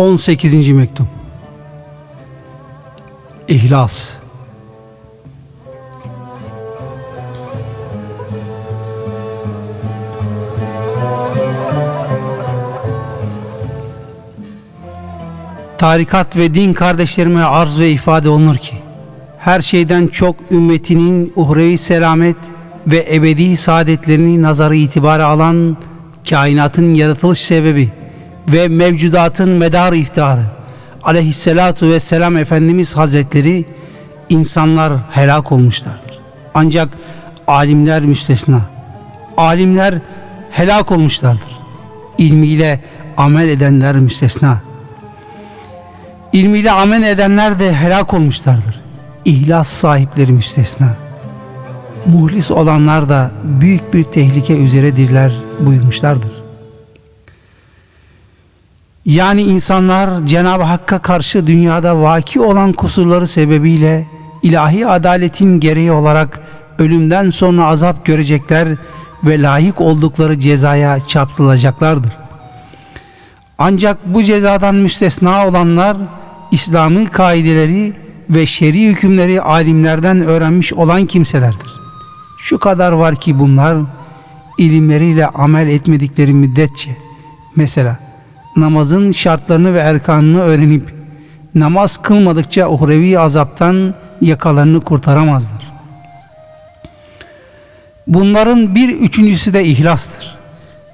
18. mektup İhlas Tarikat ve din kardeşlerime arz ve ifade olunur ki her şeyden çok ümmetinin uhrevi selamet ve ebedi saadetlerini nazarı itibara alan kainatın yaratılış sebebi ve mevcudatın medar iftiharı aleyhissalatu vesselam Efendimiz Hazretleri insanlar helak olmuşlardır. Ancak alimler müstesna. Alimler helak olmuşlardır. İlmiyle amel edenler müstesna. İlmiyle amel edenler de helak olmuşlardır. İhlas sahipleri müstesna. Muhlis olanlar da büyük bir tehlike üzeredirler buyurmuşlardır. Yani insanlar Cenab-ı Hakk'a karşı dünyada vaki olan kusurları sebebiyle ilahi adaletin gereği olarak ölümden sonra azap görecekler ve layık oldukları cezaya çarptırılacaklardır. Ancak bu cezadan müstesna olanlar İslami kaideleri ve şer'i hükümleri alimlerden öğrenmiş olan kimselerdir. Şu kadar var ki bunlar ilimleriyle amel etmedikleri müddetçe mesela namazın şartlarını ve erkanını öğrenip namaz kılmadıkça uhrevi azaptan yakalarını kurtaramazlar. Bunların bir üçüncüsü de ihlastır.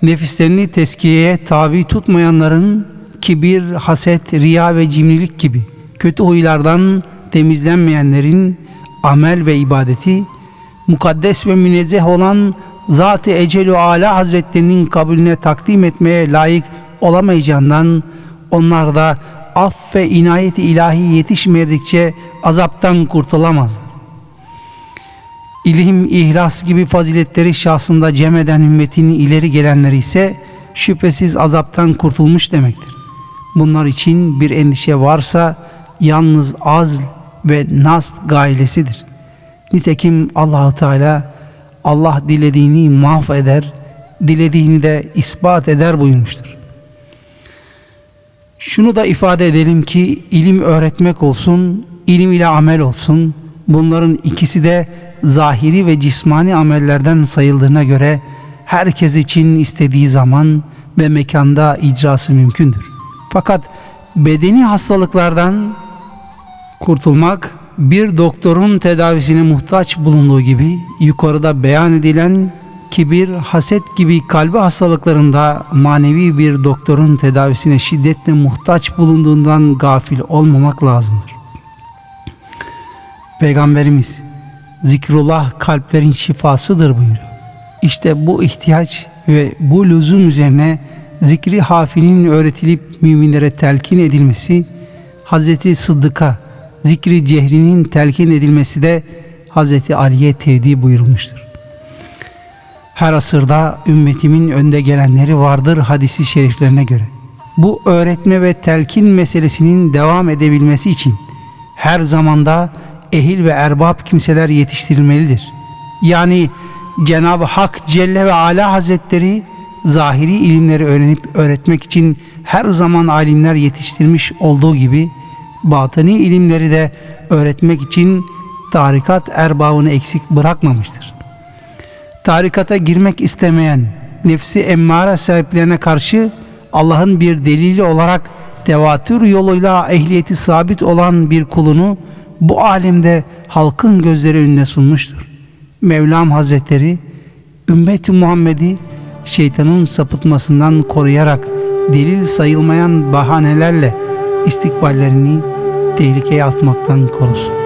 Nefislerini teskiyeye tabi tutmayanların kibir, haset, riya ve cimrilik gibi kötü huylardan temizlenmeyenlerin amel ve ibadeti mukaddes ve münezzeh olan Zat-ı Ecelü Ala Hazretlerinin kabulüne takdim etmeye layık olamayacağından onlar da aff ve inayet-i ilahi yetişmedikçe azaptan kurtulamazlar. İlim, ihlas gibi faziletleri şahsında cem eden ümmetin ileri gelenleri ise şüphesiz azaptan kurtulmuş demektir. Bunlar için bir endişe varsa yalnız azl ve nasb gailesidir. Nitekim Allahu Teala Allah dilediğini mahveder, dilediğini de ispat eder buyurmuştur. Şunu da ifade edelim ki ilim öğretmek olsun, ilim ile amel olsun. Bunların ikisi de zahiri ve cismani amellerden sayıldığına göre herkes için istediği zaman ve mekanda icrası mümkündür. Fakat bedeni hastalıklardan kurtulmak bir doktorun tedavisine muhtaç bulunduğu gibi yukarıda beyan edilen kibir, haset gibi kalbi hastalıklarında manevi bir doktorun tedavisine şiddetle muhtaç bulunduğundan gafil olmamak lazımdır. Peygamberimiz zikrullah kalplerin şifasıdır buyuruyor. İşte bu ihtiyaç ve bu lüzum üzerine zikri hafinin öğretilip müminlere telkin edilmesi Hazreti Sıddık'a zikri cehrinin telkin edilmesi de Hazreti Ali'ye tevdi buyurulmuştur. Her asırda ümmetimin önde gelenleri vardır hadisi şeriflerine göre. Bu öğretme ve telkin meselesinin devam edebilmesi için her zamanda ehil ve erbab kimseler yetiştirilmelidir. Yani Cenab-ı Hak Celle ve Ala Hazretleri zahiri ilimleri öğrenip öğretmek için her zaman alimler yetiştirmiş olduğu gibi batını ilimleri de öğretmek için tarikat erbabını eksik bırakmamıştır. Tarikata girmek istemeyen nefsi emmare sahiplerine karşı Allah'ın bir delili olarak tevatür yoluyla ehliyeti sabit olan bir kulunu bu alemde halkın gözleri önüne sunmuştur. Mevlam Hazretleri ümmeti Muhammed'i şeytanın sapıtmasından koruyarak delil sayılmayan bahanelerle istikballerini tehlikeye atmaktan korusun.